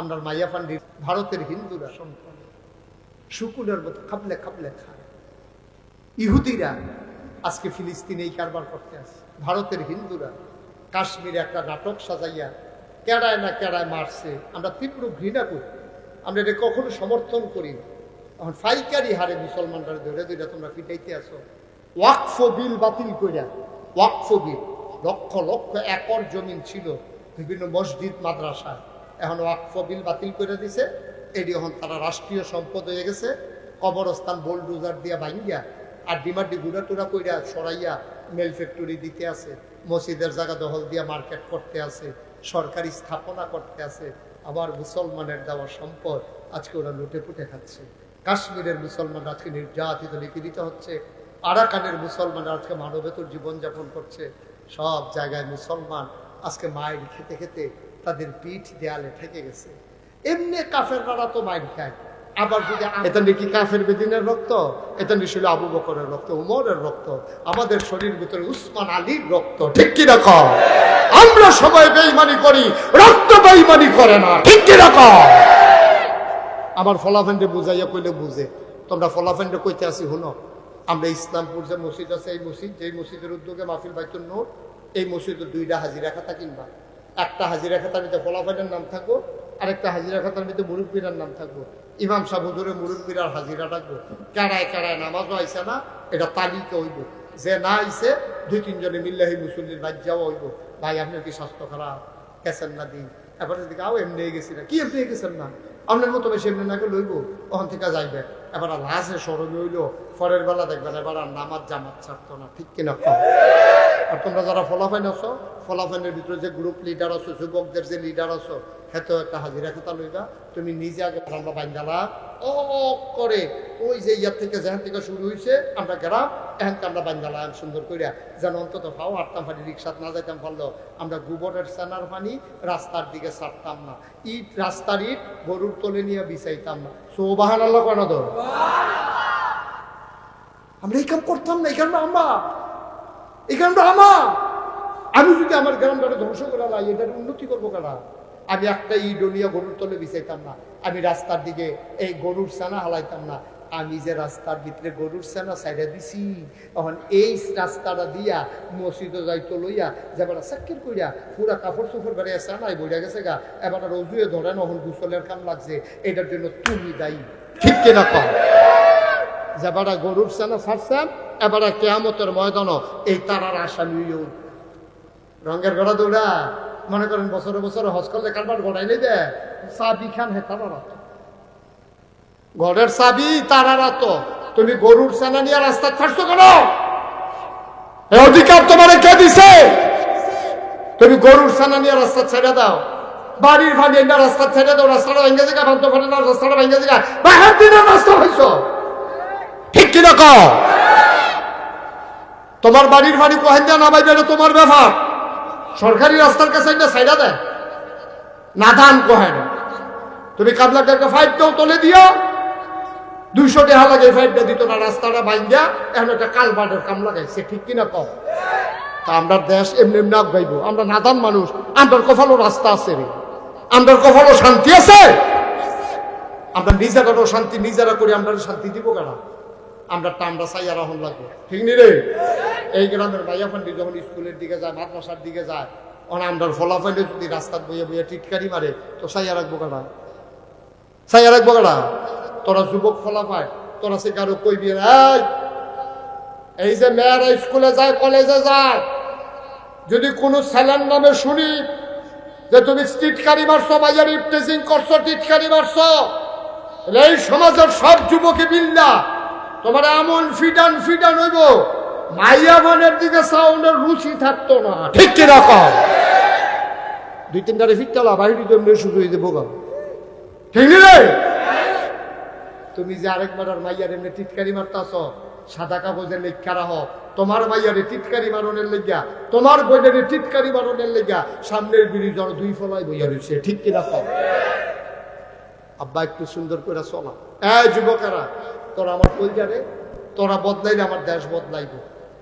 আমরা মাইয়া পান্ডির ভারতের হিন্দুরা সন্তান। শুকুরের মতো খাবলে খাবলে খায়। ইহুদিরা আজকে ফিলিস্তিনে এই কারবার করতে আসে ভারতের হিন্দুরা কাশ্মীরে একটা নাটক সাজাইয়া কেড়ায় না কেড়ায় মারছে। আমরা তীব্র ঘৃণা করি। আমরা এটা কখনো সমর্থন করি এখন ফাইকারি হারে মুসলমানরা ধরে ধরে তোমরা পিটাইতে আসো। ওয়াকফ বিল বাতিল কইরা, ওয়াকফ বিল। লক্ষ লক্ষ একর জমিন ছিল বিভিন্ন মসজিদ মাদ্রাসায় এখন ওয়াকফ বিল বাতিল করে দিছে। এটি এখন তারা রাষ্ট্রীয় সম্পদ হয়ে গেছে। কবরস্থান, বোলডুজার দিয়া ভাঙ্গিয়া আর ডিমান্ডি গুড়া টুরা কইরা সরাইয়া মেল ফ্যাক্টরি দিতে আছে। মসজিদের জায়গা দখল দিয়া মার্কেট করতে আছে। সরকারি স্থাপনা করতে আছে। আবার মুসলমানের দেওয়া সম্পদ আজকে ওরা লুটে পুটে খাচ্ছে। কাশ্মীরের মুসলমান আজকে নির্যাতিত, নিপীড়িত হচ্ছে। আরাকানের মুসলমান আজকে মানবেতর জীবনযাপন করছে। সব জায়গায় মুসলমান আজকে মায়ের খেতে খেতে তাদের পিঠ দেয়ালে ঠেকে গেছে। এমনি কাফের তো মায়ের খায়। আবার যদি এটা নাকি কাফের বেদিনের রক্ত? এটা নিশ্চয় আবু বকরের রক্ত, উমরের রক্ত? আমাদের শরীর ভিতরে উসমান আলীর রক্ত, ঠিক কি রকম? আমরা সবাই বেইমানি করি, রক্ত বেইমানি করে না, ঠিক কি রকম? আমার ফলাফেন্ডে বুঝাইয়া কইলে বুঝে। তোমরা ফলাফেন্ডে কইতে আসি হুনো আমরা ইসলামপুর যে মসজিদ আছে, এই মসজিদ যেই মসজিদের উদ্যোগে মাহফিল বাইতুল নূর, এই মসজিদে দুইটা হাজিরা খাতা কিনবা। একটা হাজিরা খাতার ভিতরে ফলাফেন্ডের নাম থাকব, আরেকটা হাজিরা খাতার ভিতরে মুরব্বীরার নাম থাকব। ইমাম সাহেব হুজুরে মুরব্বীর আর হাজিরা ডাকবো কারায় কারায় নামাজও আইসে না, এটা তালিকা হইব। যে না আইসে দুই তিনজনে মিল্লাহি মুসল্লির বাজ্যাও হইব। ভাই, আপনার কি স্বাস্থ্য খারাপ? গেছেন না দিন? এবার যদি আও এমনি গেছি না। কি এমনি গেছেন না? আপনার মতো বেশি এমনি নাকি লইব ওখান থেকে যাইবে। এবার লাশে সরমে হইল। পরের বেলা দেখবেন এবার আর নামাজ জামাত ছাড়তো না। ঠিক কিনা আর তোমরা যারা ফলাফাইন আছো ফলাফাইনের ভিতরে যে গ্রুপ লিডার আছো, যুবকদের যে লিডার আছো হেতো একটা হাজিরা খাতা লইবা। তুমি নিজে আগে আমরা বাইন্দালা ও করে ওই যে ইয়ার থেকে যেখান থেকে শুরু হয়েছে আমরা গেলাম এখানকে আমরা বাইন্দালা সুন্দর করিয়া যেন অন্তত ফাও আটতাম পানি রিক্সাত না যাইতাম পারল। আমরা গোবরের সেনার পানি রাস্তার দিকে ছাড়তাম না। ইট, রাস্তার ইট, গরুর তলে নিয়ে বিছাইতাম না। সৌবাহান আল্লাহ কেন ধর আমরা এই কাম করতাম না, এই কামটা আমরা কামটা আমার। আমি যদি আমার গ্রামটাকে ধ্বংস করে লাই এটার উন্নতি করব কেনা আমি একটা ইডোনিয়া গরুর তলে বিছাইতাম না। আমি রাস্তার দিকে এই গরুর সানা হালাইতাম না। আমি যে রাস্তার ভিতরে গরুর সেনা সাইডে দিছি, তখন এই রাস্তাটা দিয়া মসজিদে যাইতো লইয়া, যাবার সাক্ষীর কইরা পুরা কাপড় চোপড় বেড়ে সেনাই বইয়া গেছে গা, এবার রজুয়ে ধরে নহন গুসলের কাম লাগছে। এটার জন্য তুমি দায়ী। ঠিক কিনা কম যাবারা গরুর সেনা ছাড়ছেন এবারে কেয়ামতের ময়দান এই তারার আসামি রঙের গড়া দৌড়া, মনে করেন বছরে বছরে হজ করলে কারবার গড়াই নেবে চাবি খান হে তারা ঘরের চাবি, তারারা তো তুমি গরুর সেনা নিয়ে রাস্তা ছাড়ছো কেন? অধিকার তোমার কে দিছে? তুমি গরুর সেনা নিয়ে রাস্তা ছেড়ে দাও। বাড়ির ভাঙে না রাস্তা ছেড়ে দাও, রাস্তাটা ভেঙে দিকে ভাঙতে পারে না, রাস্তাটা ভেঙে দিকে বাহার দিনের রাস্তা হয়েছ ঠিক কিনা কও? তোমার বাড়ির ভাড়ি কোহেন দেওয়া না বাইবে তোমার ব্যাপার। সরকারি রাস্তার কাছে একটা সাইডা দেয়। নাদান কোহেন। তুমি কাবলাটাকে ফাইভটাও তোলে দিও দুইশো টাকা লাগে এই ফাইভটা দিত না, রাস্তাটা বাইন্দা এখন একটা কালবাটের কাম লাগাইছে, ঠিক কিনা কম তা আমরা দেশ এমনি এমনি আগাইবো। আমরা নাদান মানুষ আমরার কপালও রাস্তা আছে রে। আমরার কপালও শান্তি আছে। আমরা নিজেরাও শান্তি, নিজেরা করি আমরা শান্তি দিব কেনা আমরা টামরা চাইয়া রাহন লাগবে। ঠিক নি রে? এই গ্রামের মাইয়া ফান্ডি যখন স্কুলের দিকে যায়, মাদ্রাসার দিকে যায় অন আমরার ফলাফলে যদি রাস্তার বইয়ে বইয়ে টিটকারি মারে, তো চাইয়া রাখব কারা চাইয়া রাখব কারা তোরা যুবক ফলাফায় তোরা সে কারও কইবি, এই যে মেয়েরা স্কুলে যায়, কলেজে যায়, যদি কোনো ছেলের নামে শুনি যে তুমি টিটকারি মারছো বাজারে ইফটেজিং করছ, টিটকারি মারছো এই সমাজের সব যুবকে বিল্লা, তোমার এমন ফিডান ফিডান হইব মাইয়া দিকে সাউন্ডের রুচি থাকতো না। ঠিক কি রকম দুই তিনটারে ফিটকালা বাহিনী তো এমনি শুরু হয়ে দেবো ঠিক রে? তুমি যে আরেকবার আর মাইয়ার এমনি টিটকারি মারতাছ সাদা কাগজের লেখা রাহ। তোমার মাইয়ারে টিটকারি মারণের লেগা তোমার বইনের টিটকারি মারণের লেগা সামনের বিড়ি জন দুই ফলায় বইয়া রয়েছে ঠিক কিনা কম আব্বা একটু সুন্দর করে চলা এই যুবকেরা তোরা আমার কইজারে তোরা বদলাইলে আমার দেশ বদলাইব।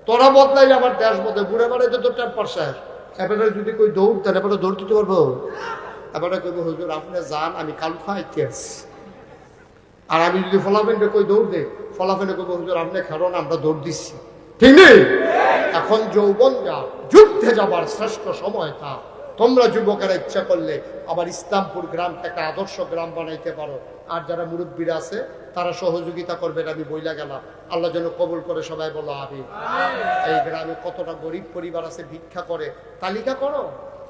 তোরা বদলাই আমার দেশ বদলে বুড়ে বাড়াইতে তো টেম্পার শেষ। এবারে যদি কই দৌড় দেন, এবারে দৌড় দিতে পারব? এবার কইব, হুজুর, আপনি যান, আমি কাল খাইতে আর আমি যদি ফলাফেনটা কই দৌড় দে ফলাফেনে কইব, হুজুর, আপনি খেরোন আমরা দৌড় দিচ্ছি। ঠিক নেই? এখন যৌবন যা যুদ্ধে যাবার শ্রেষ্ঠ সময় তা তোমরা যুবকেরা ইচ্ছা করলে আবার ইসলামপুর গ্রামকে একটা আদর্শ গ্রাম বানাইতে পারো। আর যারা মুরব্বীরা আছে তারা সহযোগিতা করবে আমি বইলা গেলাম। আল্লাহ যেন কবুল করে সবাই বলো আমি এই গ্রামে কতটা গরিব পরিবার আছে ভিক্ষা করে। তালিকা করো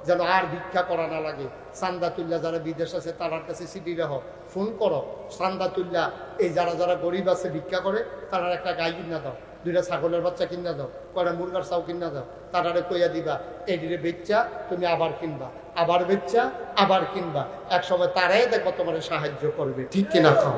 যেন আর ভিক্ষা করা না লাগে। চান্দা তুল্লা যারা বিদেশ আছে তার কাছে সিটি রাহ। ফোন করো চান্দা তুল্লা এই যারা যারা গরিব আছে ভিক্ষা করে তারা একটা গাই কিনা দাও। দুইটা ছাগলের বাচ্চা কিনা দাও কয়টা মুরগার চাও কিনা দাও। তারারে কইয়া দিবা এটিরে বেচ্চা তুমি আবার কিনবা। আবার বেচ্চা আবার কিনবা। এক সময় তারাই দেখো তোমার সাহায্য করবে। ঠিক কিনা খাও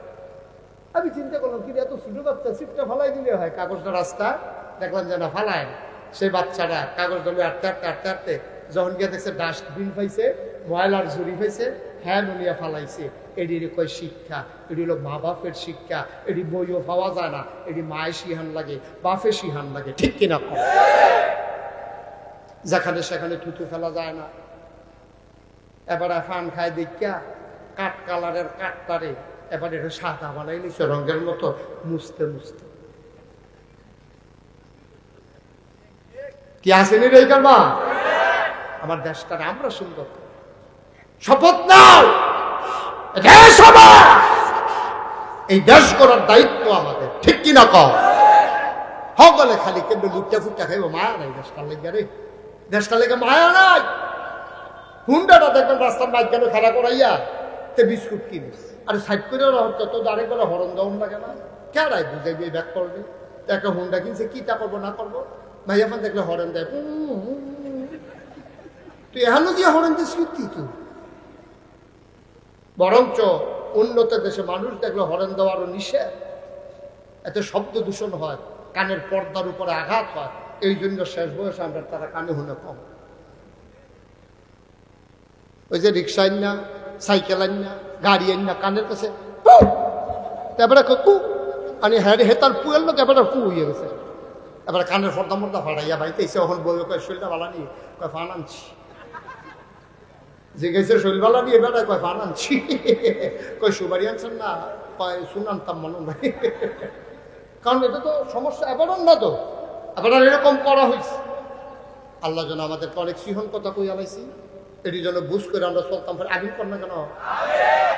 আমি চিন্তা করলাম কি এত ছোট বাচ্চা চিপটা ফালাই দিলে হয়। কাগজটা রাস্তা, দেখলাম যে না, ফালায়। সেই বাচ্চাটা কাগজটা লয়ে আটতে আটতে আটতে আটতে যখন গিয়ে দেখছে ডাস্টবিন পাইছে ময়লার ঝুড়ি পাইছে হ্যাঁ নুনিয়া ফালাইছে। এটির কয় শিক্ষা, এটি হলো মা বাপের শিক্ষা, এটি বইও পাওয়া যায় না, এটি মায়ের শিহান লাগে, বাপের শিহান লাগে, ঠিক কিনা যেখানে সেখানে থুতু ফেলা যায় না। এবারে ফান খায় দেখা কাঠ কালারের কাঠটারে এবারে এটা সাদা বানাই নিছে রঙের মতো মুছতে মুছতে। কি আসেনি রে আমার দেশটার আমরা সুন্দর শপথ নাও! এই দেশ করার দায়িত্ব আমাদের, ঠিক কিনা সকলে খালি কেমন লুটটা ফুটটা খাইব মায়া নাই দেশটার লেগে রে। দেশটার লেগে মায়া নাই। হুন্ডাটা দেখবেন রাস্তার মাঝখানে খাড়া করাইয়া তে বিস্কুট কিনিস। আরে সাইড করে হতো তো দাঁড়িয়ে করে হরণ দেওয়ান লাগে না কেডাই বুঝাইবি ব্যাক করবে তো একটা হুন্ডা কিনছে, কি তা করব, না করব? ভাইয়া ফান দেখলে হরণ দেয়। তুই এখানে দিয়ে হরণ দিস কি তুই? বরঞ্চ উন্নত দেশে মানুষ দেখলে হরেন দেওয়ারও নিষেধ। এতে শব্দ দূষণ হয়, কানের পর্দার উপরে আঘাত হয়। এই জন্য শেষ বয়সে আমরা তারা কানে শুনে কম। ওই যে রিক্সা আইন না, সাইকেল আইন না গাড়ি আইন না, কানের কাছে! তারপরে কু আনি হ্যাঁ হে তার পুয়ের লোক এবার কু হয়ে গেছে। এবার কানের ফর্দা মর্দা ফাড়াইয়া ভাইতে এসে এখন বই কয়, শরীরটা ভালো নিয়ে কয়, ফান আনছি। গেছে শৈলবালা নিয়ে বেড়ায় কয়, ফান আনছি। কয় সুবারি আনছেন না? কয় শুনানতাম মনে ভাই কারণ এটা তো সমস্যা এবার না তো। এবার এরকম করা হয়েছে আল্লাহ যেন আমাদেরকে অনেক সিহন কথা কই আলাইছি এটি যেন বুঝ করে আমরা চলতাম আবির কর না কেন?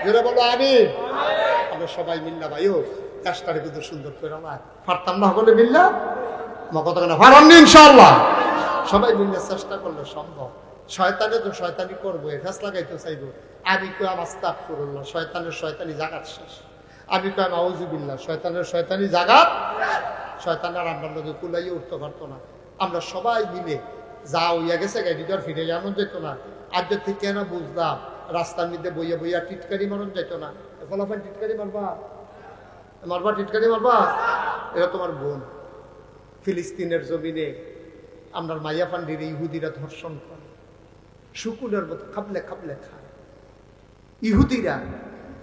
যেটা বলো আবির আমরা সবাই মিল্লা ভাইও কাজটারে কিন্তু সুন্দর করে আমার না হলে মিল্লা? আমার কেন সবাই চেষ্টা করলে সম্ভব। শয়তানে তো শয়তানি করব আমি আমার শয়তানের শয়তানি জাগাত শেষ। আমি শয়তানের শয়তানি জাগাত আমরা লোকে কুলাইয়ে উঠতে পারতো না। আমরা সবাই মিলে যা হইয়া গেছে গাড়িটার ফিরে জানো যেত না। আজ থেকে না বুঝলাম? রাস্তার মধ্যে বইয়া বইয়া টিটকারি মারন যেত না। ফলাফল টিটকারি মারবা? মারবা টিটকারি মারবা? এটা তোমার বোন। ফিলিস্তিনের জমিনে আমরা মাইয়া পান্ডির ইহুদিরা ধর্ষণ করে। শুকুলের মতো খাবলে খাবলে খায়। ইহুদিরা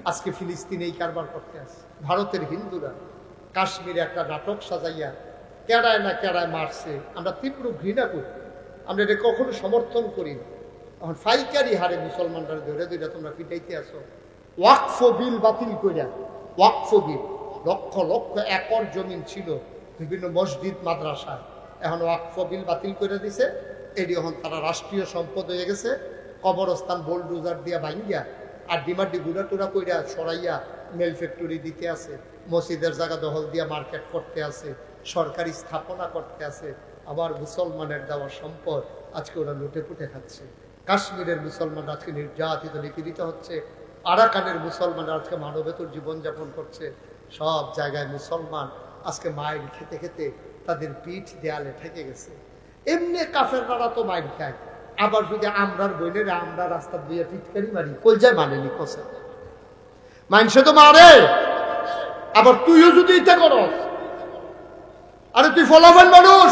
আজকে ফিলিস্তিনে এই কারবার করতে আসে ভারতের হিন্দুরা কাশ্মীরে একটা নাটক সাজাইয়া কেড়ায় না কেড়ায় মারছে। আমরা তীব্র ঘৃণা করি। আমরা এটা কখনো সমর্থন করি না। এখন ফাইকারি হারে মুসলমানরা ধরে ধরে তোমরা পিটাইতে আসো। ওয়াকফ বিল বাতিল কইরা, ওয়াকফ বিল, লক্ষ লক্ষ একর জমিন ছিল বিভিন্ন মসজিদ মাদ্রাসায় এখন ওয়াকফ বিল বাতিল করে দিছে এটি এখন তারা রাষ্ট্রীয় সম্পদ হয়ে গেছে, কবরস্থান, বোলডুজার দিয়া ভাঙ্গিয়া আর ডিমান্ডি গুড়া টুরা কইরা সরাইয়া মেল ফ্যাক্টরি দিতে আছে, মসজিদের জায়গা দখল দিয়া মার্কেট করতে আছে, সরকারি স্থাপনা করতে আছে, আবার মুসলমানের দেওয়া সম্পদ আজকে ওরা লুটে পুটে খাচ্ছে। কাশ্মীরের মুসলমান আজকে নির্যাতিত, নিপীড়িত হচ্ছে। আরাকানের মুসলমান আজকে মানবেতর জীবনযাপন করছে। সব জায়গায় মুসলমান আজকে মায়ের খেতে খেতে তাদের পিঠ দেয়ালে ঠেকে গেছে। এমনি কাফেররা তো মাইর খায়। আবার যদি আমরার বইলে আমরা রাস্তা দিয়ে টিটকারি মারি, কলজায় মানেনি কষে মানুষে তো মারে। আবার তুইও যদি এটা করস। আরে তুই ফলাফল মানুষ।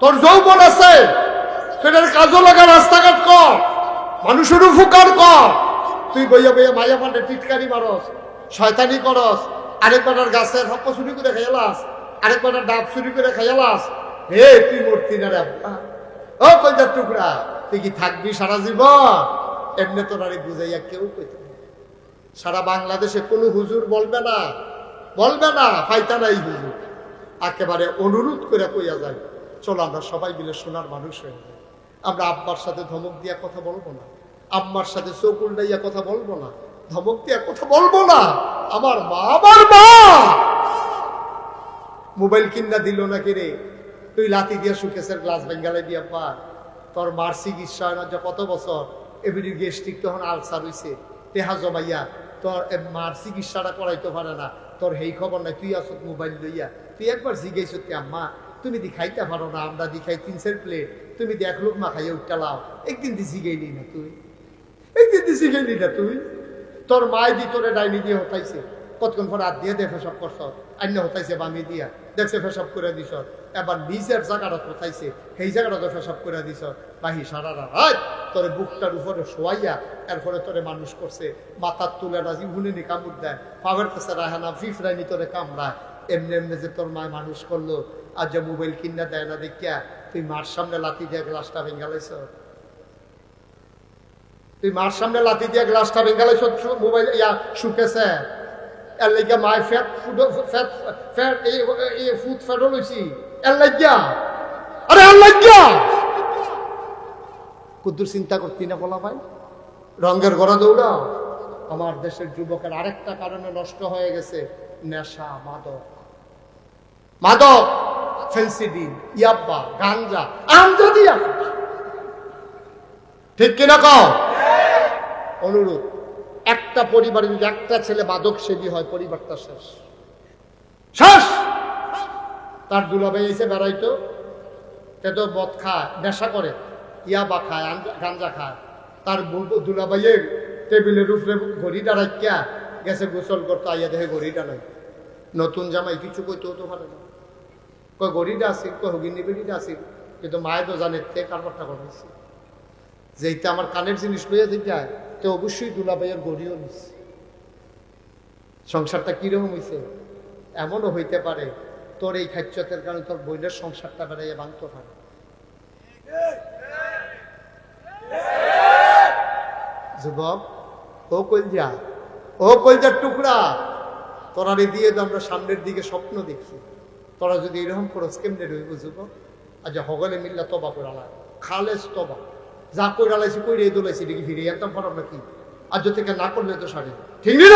তোর যৌবন আছে। সেটার কাজও লাগা রাস্তাঘাট কর মানুষের উপকার কর। তুই বইয়া বইয়া মাইয়া ফান্ডে টিটকারি মারস, শয়তানি করস আরেক বেটার গাছের হপ্প চুরি করে খাইলাস আরেক বেটার ডাব চুরি করে খাইলাস হে, তুই মূর্তি না রে ও, কলজার টুকরা, তুই কি থাকবি সারা জীবন? এমনি তোর আরে বুঝাইয়া কেউ কইতে সারা বাংলাদেশে কোনো হুজুর বলবে না বলবে না, ফাইতা নাই হুজুর। একেবারে অনুরোধ করে কইয়া যায় চলো আমরা সবাই মিলে সোনার মানুষ হয়ে আমরা আব্বার সাথে ধমক দিয়া কথা বলব না। আম্মার সাথে চোখ উল্টাইয়া কথা বলব না। ধমক দিয়া কথা বলব না। আমার মা আমার মা! মোবাইল কিনা দিল নাকি রে? তুই লাতি দিয়া সুকেশের গ্লাস বেঙ্গালে দিয়া পা তোর মার চিকিৎসা হয় না যে কত বছর? এবিডি গেস্টিক তখন আলসার হইছে। তেহা জমাইয়া তোর মার চিকিৎসাটা করাইতে পারে না। তোর হেই খবর নাই। তুই আসত মোবাইল লইয়া। তুই একবার জিজ্ঞেস আম্মা তুমি দি খাইতে পারো না, আমরা দি খাই তিন চার প্লেট তুমি দি এক লোক মা খাইয়া উঠতে লাও। একদিন দি জিগাইলি না তুই। একদিন দি জিগাইলি না তুই। তোর মায় দি তোরে ডাইনি দিয়ে হতাইছে। কতক্ষণ পর হাত দিয়ে দে ফেসব করছ? অন্য হতাইছে বামি দিয়া। দেখছে ফেসব করে দিছ। এবার নিজের জায়গাটা হতাইছে সেই জায়গাটা তো ফেসব করে দিস বাহি সারা রাত তোরে বুকটার উপরে শোয়াইয়া এরপরে তোরে মানুষ করছে। মাথার তুলে রাজি হুনে কামড় দেয়। পাবের কাছে রাহানা ফিফরাইনি তোরে কামড়ায়। এমনি এমনি যে তোর মায় মানুষ করল যে মোবাইল কিনা দেয় না, দেখিয়া তুই মার সামনে লাথি দিয়ে গ্লাসটা ভেঙ্গালাইছ তুই মার সামনে লাথি দিয়ে গ্লাসটা ভেঙ্গালাইছ মোবাইল ইয়া শুকেছে। আমার দেশের যুবকের আরেকটা কারণে নষ্ট হয়ে গেছে নেশা, মাদক। মাদক! ফেন্সিডিন ইয়াব্বা, গাঞ্জা আমজা দিয়া ঠিক কিনা কও? অনুরোধ, একটা পরিবারে যদি একটা ছেলে সেবী হয়, পরিবারটা শেষ। শেষ! তার দুলাভাই এসে বেড়াইতো, সে তো মদ খায়, নেশা করে ইয়াবা খায় আঞ্জা- গাঞ্জা খায়। তার দুলাভাইয়ের টেবিলের উপরে ঘড়ি দাঁড়াইয়া গেছে, গোসল করতে, আইয়া দেখে ঘড়িটা নাই নতুন জামাই কিছু কইতেও তো পারে না। কয় ঘড়িটা আসিল কয় হগিনি বেড়িটা আসিল কিন্তু মায়ে তো জানে তে কারবারটা করাইছে যেইটা আমার কানের জিনিস লইয়া যায় তো অবশ্যই দুলাভাইয়ের গড়িও নিচ্ছে সংসারটা কীরকম হইছে? এমনও হইতে পারে, তোর এই খাচ্যতের কারণে তোর বইনের সংসারটা বেড়াইয়া ভাঙতে পারে। যুবক, ও কলজা, ও কলজার টুকরা, তোরা রে দিয়ে তো আমরা সামনের দিকে স্বপ্ন দেখি। তোরা যদি এরকম করস, কেমনে রইব যুবক? আচ্ছা হগলে মিল্লা তবা করালা খালেস তবা। যা কইরালাইছি কই রে দোলাইছি দেখি ফিরে একদম ফরম নাকি? আজ থেকে না করলে তো সারি। ঠিক নি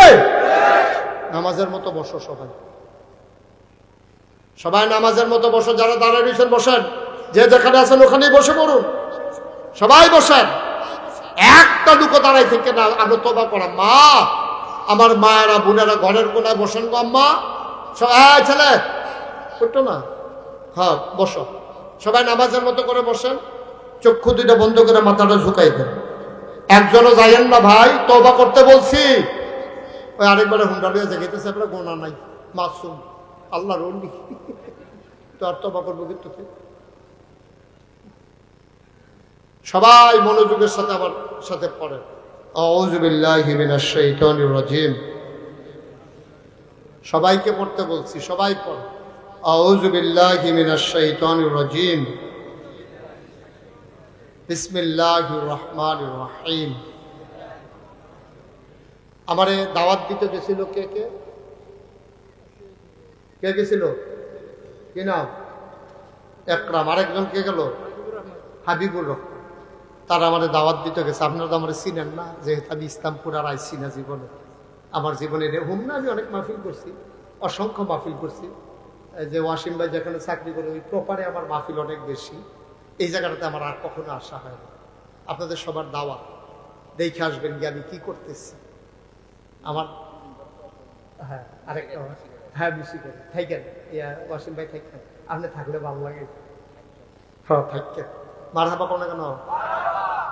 নামাজের মতো বসো সবাই। সবাই নামাজের মতো বসো, যারা দাঁড়ায় রয়েছেন বসেন। যে যেখানে আছেন, ওখানেই বসে পড়ুন। সবাই বসেন। একটা দুটো দাঁড়াই থেকে না, আমরা তোবা করা মা, আমার মায়েরা, বোনেরা ঘরের কোনায় বসেন গো আম্মা। ছেলে করতো না। হ্যাঁ বসো। সবাই নামাজের মতো করে বসেন। চক্ষু দুইটা বন্ধ করে মাথাটা ঝুঁকাই দেন। একজনও যাইয়েন না, ভাই তবা করতে বলছি। ওই আরেকবারে হুন্ডা লিয়ে জেগেতেছে আপনার গোনা নাই, মাসুম, আল্লাহর অলি। তো আর তবা করব কিন্তু সবাই মনোযোগের সাথে আমার সাথে পড়ে আউযুবিল্লাহি মিনাশ সবাইকে পড়তে বলছি, সবাই পড়ে আউযুবিল্লাহি মিনাশ শাইতানির রাজিম। বিসমিল্লাহির রহমানির রহিম। আমারে দাওয়াত দিতে গেছিল কে কে? কে গেছিল? কি নাম? একরাম, আরেকজন কে গেল? হাবিবুর রহমান। তারা আমাদের দাওয়াত দিতে গেছে। আপনারা তো আমার চিনেন না, যেহেতু আমি ইসলামপুর আর আইসি না জীবনে। আমার জীবনে হুম না আমি অনেক মাহফিল করছি, অসংখ্য মাহফিল করছি। যে ওয়াসিম ভাই যেখানে চাকরি করে, ওই প্রপারে আমার মাহফিল অনেক বেশি। এই জায়গাটাতে আমার আর কখনো আসা হয় না। আপনাদের সবার দাওয়া। দেখে আসবেন গিয়ে আমি কি করতেছি। আমার হ্যাঁ আরেকটা হ্যাঁ বেশি করে। থাকেন ইয়া, ওয়াসিম ভাই থাকেন আপনি থাকলে ভালো লাগে। হ্যাঁ থাকেন মার হাবা কোনো কেন?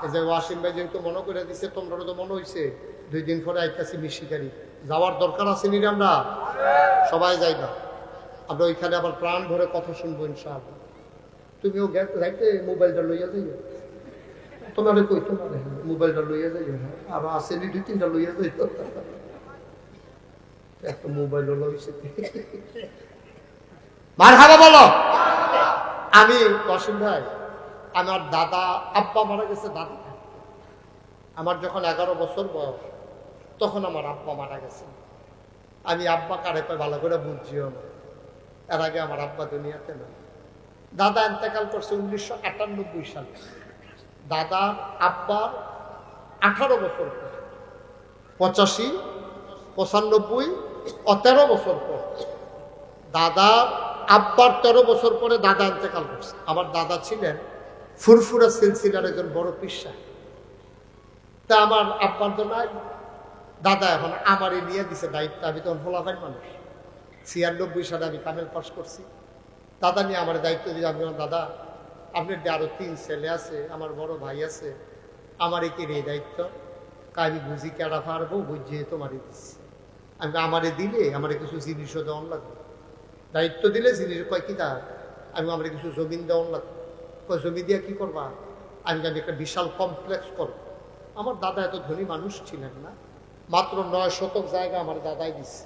এই যে ওয়াসিম ভাই যেহেতু মনে করে দিছে তোমরা তো মনে হয়েছে দুই দিন পরে আইতাছি মিশিকারি যাওয়ার দরকার আছে নি আমরা? সবাই যাইবা। আমরা ওইখানে আবার প্রাণ ভরে কথা শুনব ইনশাআল্লাহ। তুমিও গে- যাইতে মোবাইলটা লইয়া যাইও। তোমার কই তোমার? মোবাইলটা লইয়া যাইও হ্যাঁ? আর আসেনি দুই তিনটা লইয়া যাইও। একটা মোবাইল লইছে। মার হাবা বলো। আমি অসীম ভাই, আমার দাদা, আব্বা মারা গেছে দাদা। আমার যখন এগারো বছর বয়স, তখন আমার আব্বা মারা গেছে। আমি আব্বা কারে ভালো করে বুঝছিও না। এর আগে আমার আব্বা দুনিয়াতে না দাদা এতেকাল করছে উনিশশো আটানব্বই সালে। দাদা আব্বার আঠারো বছর পর। পঁচাশি, পঁচানব্বই ও তেরো বছর পর। দাদা, আব্বার তেরো বছর পরে দাদা ইন্তেকাল করছে। আমার দাদা ছিলেন ফুরফুরা সিলসিলার একজন বড় পিসা। তা আমার আব্বার তো নাই। দাদা এখন আমারই নিয়ে দিছে, দায়িত্ব। আমি তখন ফোলাফাইন মানুষ। ছিয়ানব্বই সালে আমি কামেল পাস করছি। দাদা নিয়ে আমার দায়িত্ব দিয়ে আমি দাদা, আপনার যে আরও তিন ছেলে আছে, আমার বড় ভাই আছে, আমার কি এই দায়িত্ব। আমি বুঝি কেডা পারব, বুঝিয়ে তোমারই দিচ্ছি। আমি আমারে দিলে আমারে কিছু জিনিসও দেওয়ান লাগবে। দায়িত্ব দিলে জিনিস, কয় কি তা? আমি আমার কিছু জমিন দেওয়ান লাগবে। কয়, জমি দিয়ে কী করবা? আমি আমি একটা বিশাল কমপ্লেক্স করব আমার দাদা এত ধনী মানুষ ছিলেন না। মাত্র নয় শতক জায়গা আমার দাদাই দিচ্ছে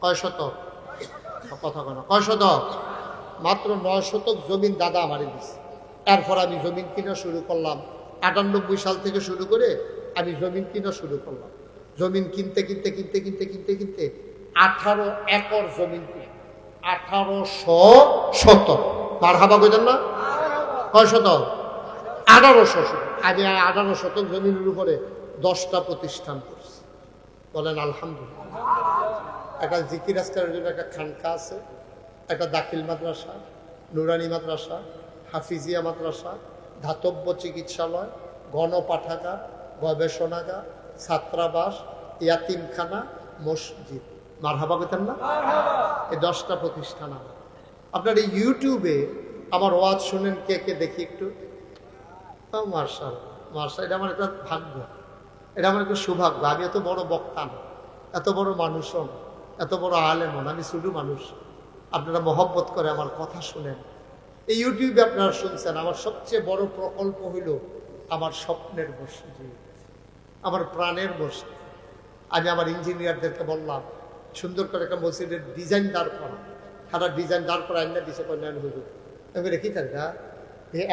কয় শতক? কথা কেন কয় শতক? মাত্র নয় শতক জমিন দাদা আমারে দিচ্ছে এরপর আমি জমিন কিনা শুরু করলাম। আটানব্বই সাল থেকে শুরু করে আমি জমিন কিনা শুরু করলাম। জমিন কিনতে কিনতে কিনতে কিনতে কিনতে কিনতে আঠারো একর জমিন কিনে। আঠারোশো শতক মার হাবা কইতেন না? কয় শতক? আঠারোশো আমি আঠারো শতক জমিনের উপরে দশটা প্রতিষ্ঠান করছি। বলেন আলহামদুলিল্লাহ। একটা জিকির আজকারের জন্য একটা খানকা আছে। একটা দাখিল মাদ্রাসা নুরানি মাদ্রাসা হাফিজিয়া মাদ্রাসা ধাতব্য চিকিৎসালয় গণপাঠাগার গবেষণাগার ছাত্রাবাস ইয়াতিমখানা মসজিদ। মার হাবা পেতেন না এই দশটা প্রতিষ্ঠান আমার। আপনার এই ইউটিউবে আমার ওয়াজ শুনেন কে কে দেখি একটু? মার্শাল মার্শাল এটা আমার একটা ভাগ্য। এটা আমার একটা সৌভাগ্য। আমি এত বড় বক্তা না। এত বড় মানুষও না। এত বড় আলেম না আমি শুধু মানুষ। আপনারা মহব্বত করে আমার কথা শুনেন। এই ইউটিউবে আপনারা শুনছেন, আমার সবচেয়ে বড় প্রকল্প হইল আমার স্বপ্নের মসজিদ আমার প্রাণের মসজিদ আমি আমার ইঞ্জিনিয়ারদেরকে বললাম, সুন্দর করে একটা মসজিদের ডিজাইন দাঁড় করা সারা ডিজাইন দাঁড় করা আইনা দিছে কন্যান হুজুর, আমি রেখি তাই না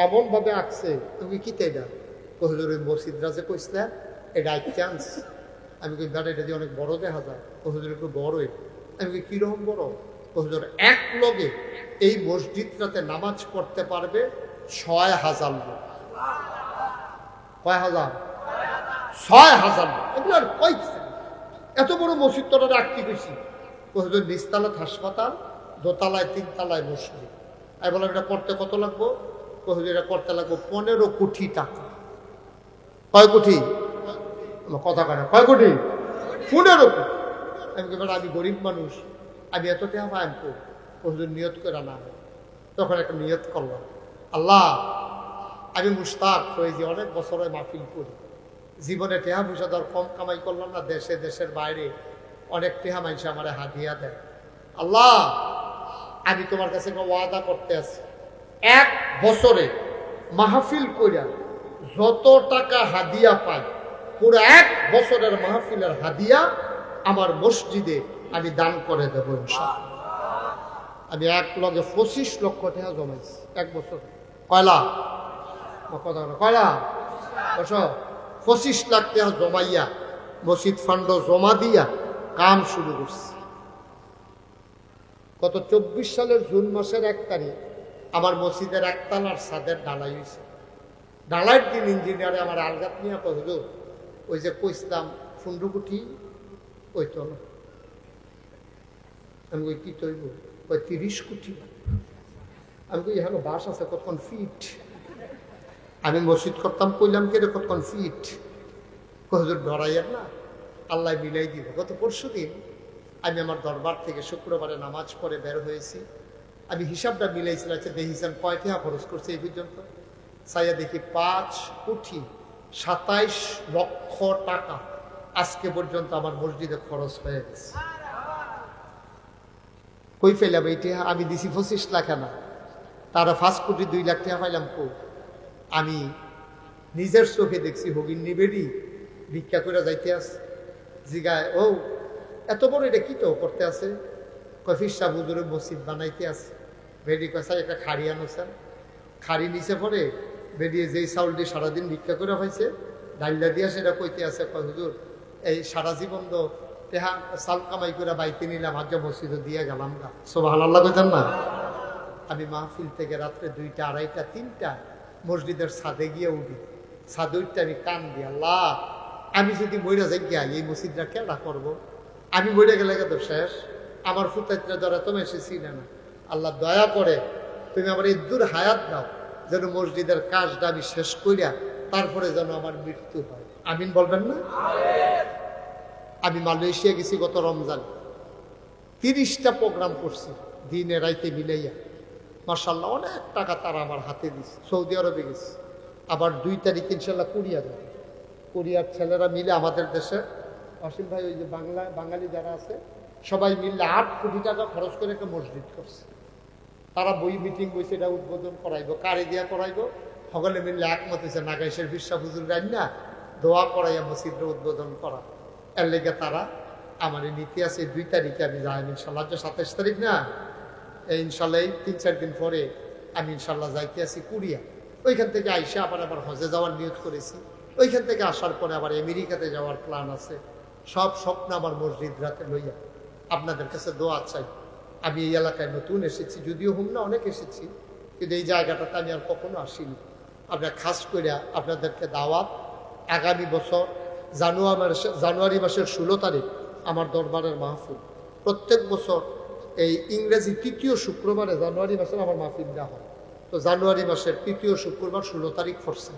এমন ভাবে আঁকছে, তুমি কি তাই না হুজুর, ওই মসজিদরা যে কইসলে, এটা আই চান্স আমি দাঁড়া এটা দিয়ে অনেক বড় দেখা যায়। হুজুর একটু বড়ই আমি কীরকম বড়? হুজুর এক লগে এই মসজিদটাতে নামাজ পড়তে পারবে ছয় হাজার লোক। কয় হাজার? ছয় হাজার লোক। এগুলো আর এত বড় মসজিদ তোরা রাখতে গেছি হুজুর নিচতলাত হাসপাতাল, দোতলায়, তিনতলায় মসজিদ। আমি বললাম, এটা করতে কত লাগবো? হুজুর এটা করতে লাগবো পনেরো কোটি টাকা। কয় কোটি? কথা কেন কয় কোটি? পনেরো কোটি। আমি কি বললাম, আমি গরিব মানুষ। আমি এত টাকা পাই আমি করব নিয়ত করে না তখন একটা নিয়ত করলাম। আল্লাহ আমি মুস্তাক হয়েছি অনেক বছরে মাহফিল করি জীবনে টেহা পয়সা ধর কম কামাই করলাম না দেশে দেশের বাইরে অনেক টেহা মানুষ আমার হাদিয়া দেয়। আল্লাহ আমি তোমার কাছে ওয়াদা করতে আছি। এক বছরে মাহফিল কইরা যত টাকা হাদিয়া পাই পুরো এক বছরের মাহফিলের হাদিয়া আমার মসজিদে আমি দান করে দেবো আমি এক লগে পঁচিশ লক্ষ টাকা জমাইছি, এক বছর। কয়লা? কয়লা? বসো। পঁচিশ লাখ টাকা জমাইয়া, মসজিদ ফান্ড জমা দিয়া কাম শুরু করছি। গত চব্বিশ সালের জুন মাসের এক তারিখ আমার মসজিদের একতলার ছাদের ঢালাই হয়েছে। ঢালাইয়ের দিন ইঞ্জিনিয়ারে আমার আলগাত নিয়ে কহিল ওই যে কইসলাম ফুন্ডুকুটি না আমি কই তৈব? ওই তিরিশ কোটি। আমি কই, এখানে বাস আছে, কতক্ষণ ফিট আমি মসজিদ করতাম, কইলাম কে রে, কতক্ষণ ফিট কহজুর ডরাইয়ের না? আল্লাহ মিলাই দিব। গত পরশু দিন আমি আমার দরবার থেকে শুক্রবারে নামাজ পড়ে বের হয়েছি। আমি হিসাবটা মিলাইছিলাম আচ্ছা দেখেছিলাম কয় টাকা খরচ করছে এই পর্যন্ত? চাইয়া দেখি, পাঁচ কোটি সাতাইশ লক্ষ টাকা। আজকে পর্যন্ত আমার মসজিদে খরচ হয়ে গেছে। কই ফেলাম এইটা আমি দিছি পঁচিশ লাখ না তারা ফার্স্ট কোটি দুই লাখ টাকা পাইলাম কো আমি নিজের চোখে দেখছি হগিন নিবেড়ি ভিক্ষা করে যাইতে আছে। জিগায়, ও, এত বড় এটা কি তো করতে আছে? কফির হুজুরে মসজিদ বানাইতে আছে। বেডি কষাই একটা খাড়ি আনোছেন খাড়ি নিচে পরে বেরিয়ে যেই চাউল দিয়ে সারাদিন ভিক্ষা করে হয়েছে ডাইলা দিয়া সেটা কইতে আছে হুজুর এই সারা জীবন তো তেহা চাল কামাই করে বাইতে নিলাম আজ মসজিদে দিয়ে গেলাম না সব আল্লাহ কইতেন না? আমি মাহফিল থেকে রাত্রে দুইটা, আড়াইটা, তিনটা মসজিদের ছাদে গিয়ে উঠি। ছাদে উঠতে আমি কান দিই, আল্লাহ, আমি যদি মইরা যাই গিয়া, এই মসজিদটা কেনা করব। আমি মরে গেলে তো শেষ। আমার ফুতাইত্রা দ্বারা তুমি এসেছি না না। আল্লাহ দয়া করে তুমি আমার এই দূর হায়াত দাও, যেন মসজিদের কাজটা আমি শেষ করিয়া তারপরে যেন আমার মৃত্যু হয়। আমিন বলবেন না? আমি মালয়েশিয়া গেছি গত রমজান। তিরিশটা প্রোগ্রাম করছি, দিনে রাইতে মিলাইয়া। মার্শাল্লাহ অনেক টাকা তারা আমার হাতে দিচ্ছে সৌদি আরবে গেছি। আবার দুই তারিখ ইনশাল্লাহ কোরিয়া যাবে। কোরিয়ার ছেলেরা মিলে আমাদের দেশে, অসীম ভাই, ওই যে বাংলা, বাঙালি যারা আছে, সবাই মিললে আট কোটি টাকা খরচ করে একটা মসজিদ করছে। তারা বই মিটিং বইছে, এটা উদ্বোধন করাইবো কারে দিয়া করাইবো। সকলে মিললে একমত হয়েছে নাগাইশের বিশ্বাস হুজুর না দোয়া করাইয়া মসজিদটা উদ্বোধন করা। এর লেগে তারা আমার নীতি আছে দুই তারিখে আমি যাই, ইনশাল্লাহ। আজ সাতাইশ তারিখ না? এই ইনশাল্লাহ, এই তিন চার দিন পরে আমি ইনশাল্লাহ যাইতে আছি কুড়িয়া ওইখান থেকে আইসা আবার আবার হজে যাওয়ার নিয়োগ করেছি। ওইখান থেকে আসার পরে আবার আমেরিকাতে যাওয়ার প্ল্যান আছে। সব স্বপ্ন আমার মসজিদ রাতে লইয়া। আপনাদের কাছে দোয়া চাই। আমি এই এলাকায় নতুন এসেছি, যদিও হুম না অনেক এসেছি, কিন্তু এই জায়গাটাতে আমি আর কখনো আসিনি। আপনার খাস করে আপনাদেরকে দাওয়াত আগামী বছর জানুয়ারি জানুয়ারি মাসের ষোলো তারিখ আমার দরবারের মাহফিল। প্রত্যেক বছর এই ইংরেজি তৃতীয় শুক্রবারে জানুয়ারি মাসের আমার মাহফিল দেওয়া হয়। তো জানুয়ারি মাসের তৃতীয় শুক্রবার ষোলো তারিখ পড়ছে।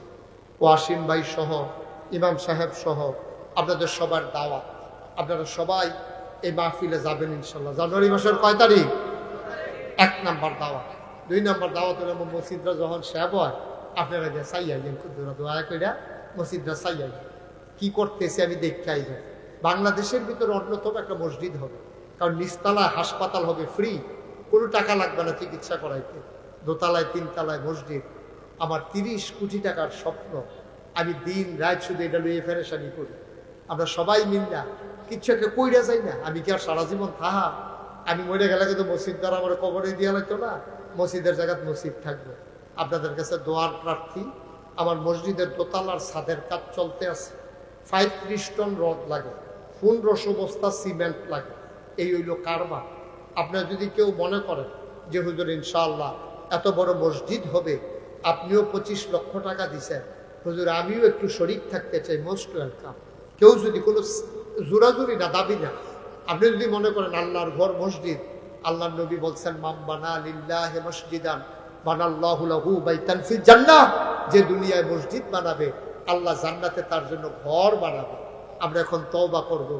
ওয়াসিম ভাই সহ, ইমাম সাহেব সহ, আপনাদের সবার দাওয়াত। আপনারা সবাই এই মাহফিলে যাবেন ইনশাল্লাহ জানুয়ারি মাসের কয় তারিখ? এক নাম্বার দাওয়াত। দুই নাম্বার দাওয়াত হলে মসজিদরা যখন শেব হয়, আপনারা চাই আইলেন খুদুরা দোয়া কইরা মসজিদরা চাই আইলেন কি করতেছে আমি দেখতে বাংলাদেশের ভিতরে অন্যতম একটা মসজিদ হবে। কারণ নিচতলায় হাসপাতাল হবে ফ্রি। কোনো টাকা লাগবে না চিকিৎসা করাইতে। দোতলায়, তিনতলায় মসজিদ। আমার তিরিশ কোটি টাকার স্বপ্ন। আমি দিন রাত শুধু এটা লইয়ে ফেরেশানি করি। আমরা সবাই মিললা। কিচ্ছু একটা কইরা যাই না। আমি কি আর সারা জীবন থাহা? আমি মরে গেলে কিন্তু মসজিদ দ্বারা আমার কবরে দিয়া লাগতো না। মসজিদের জায়গায় মসজিদ থাকবে। আপনাদের কাছে দোয়ার প্রার্থী আমার মসজিদের দোতলার ছাদের কাজ চলতে আছে। পঁয়ত্রিশ টন রড লাগে, পনেরোশো বস্তা সিমেন্ট লাগে। এই হইল কারবার। আপনার যদি কেউ মনে করেন যে, হুজুর, ইনশাআল্লাহ, এত বড় মসজিদ হবে, আপনিও পঁচিশ লক্ষ টাকা দিছেন। হুজুর, আমিও একটু শরিক থাকতে চাই, মোস্ট ওয়েলকাম। কেউ যদি কোনো জোরাজুরি না, দাবি না, আপনি যদি মনে করেন আল্লাহর ঘর মসজিদ আল্লাহ নবী বলছেন মাম বানা লিল্লাহ মসজিদান, বানাল্লাহু বাইতান ফিল জান্নাহ। যে দুনিয়ায় মসজিদ বানাবে, আল্লাহ জান্নাতে তার জন্য ঘর বানাবে। আমরা এখন তওবা করব।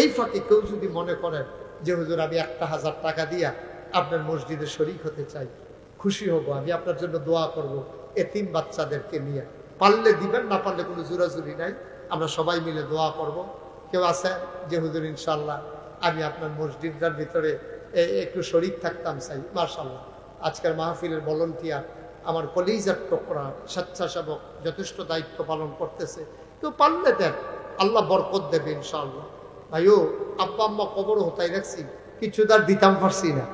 এই ফাঁকে কেউ যদি মনে করেন যে, হুজুর, আমি একটা হাজার টাকা দিয়া আপনার মসজিদে শরিক হতে চাই, খুশি হব, আমি আপনার জন্য দোয়া করব এতিম বাচ্চাদেরকে নিয়ে। পারলে দিবেন, না পারলে কোনো জোরাজুরি নাই। আমরা সবাই মিলে দোয়া করব। কেউ আছে যে, হুজুর ইনশাল্লাহ আমি আপনার মসজিদটার ভিতরে একটু শরিক থাকতাম চাই মার্শাল্লাহ আজকের মাহফিলের ভলন্টিয়ার আমার কলিজার টুকরা স্বেচ্ছাসেবক যথেষ্ট দায়িত্ব পালন করতেছে। কেউ পারলে দেন, আল্লাহ বরকত দেবে ইনশাআল্লাহ। ভাইও, আব্বা আম্মা কবর হতাই রাখছি, কিছু তার দিতাম পারছি না।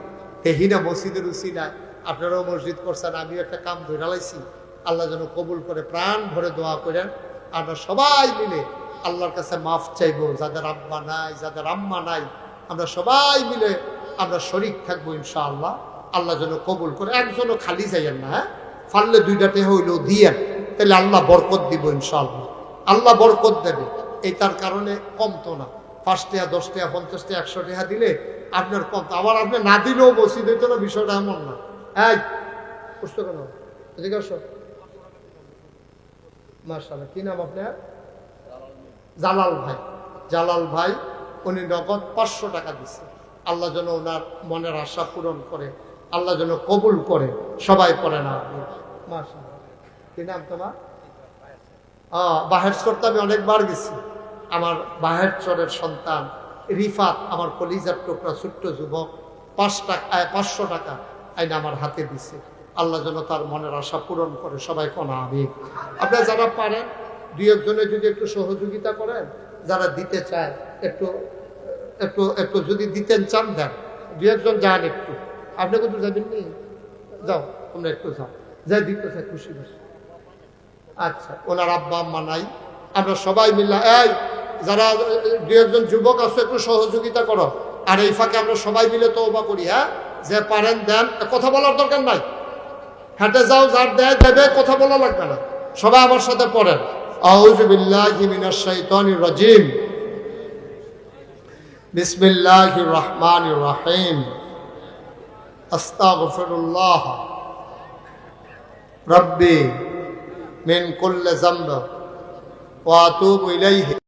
তেহিনা মসজিদের উসিলা আপনারাও মসজিদ করছেন, আমিও একটা কাম ধরে লাইছি। আল্লাহ যেন কবুল করে প্রাণ ভরে দোয়া করেন। আমরা সবাই মিলে আল্লাহর কাছে মাফ চাইব, যাদের আব্বা নাই, যাদের আম্মা নাই। আমরা সবাই মিলে আমরা শরিক থাকব ইনশাআল্লাহ। আল্লাহ যেন কবুল করে, একজনও খালি যাইয়েন না হ্যাঁ? পারলে দুইটাতে হইলেও দিয়েন তাহলে আল্লাহ বরকত দিব ইনশাআল্লাহ। আল্লাহ বরকত দেবে। এই তার কারণে কমতো না। পাঁচ টাকা দশ টাকা পঞ্চাশ টাকা একশো টাকা দিলে আপনার কম আবার আপনি না দিলেও মসজিদ হইতো না, বিষয়টা এমন না। এই বুঝতে কেন? মার্শাল্লাহ কি নাম আপনার? জালাল ভাই। জালাল ভাই, উনি নগদ পাঁচশো টাকা দিচ্ছে আল্লাহ যেন ওনার মনের আশা পূরণ করে, আল্লাহ যেন কবুল করে। সবাই পড়ে না মার্শাল্লাহ কি নাম তোমার? বাহের চরতে আমি অনেকবার গেছি। আমার বাহের চরের সন্তান রিফাত, আমার কলিজার টুকরা ছোট্ট যুবক, পাঁচ টাকা পাঁচশো টাকা আইনা আমার হাতে দিছে। আল্লাহ যেন তার মনের আশা পূরণ করে সবাই কোনা আমি আপনারা যারা পারেন, দুই একজনে যদি একটু সহযোগিতা করেন, যারা দিতে চায়, একটু একটু একটু যদি দিতেন চান দেন। দুই একজন যান একটু। আপনি কিন্তু যাবেন নি? যাও, তোমরা একটু যাও। খুশি আচ্ছা ওনার আব্বা, আম্মা নাই। আমরা সবাই এই, যারা দু একজন যুবক একটু সহযোগিতা করো। আর এই ফাঁকে আমরা সবাই মিলে করি হ্যাঁ? যে পারেন, দেন। কথা বলার দরকার নাই। হেঁটে যাও, যার দেয়, দেবে, কথা বলা লাগবে না। সবাই আমার সাথে পড়েন। রাজিম। বিসমিল্লাহির রহমানির রহিম। আস্তাগফিরুল্লাহ। ربي من كل ذنب وأتوب إليه.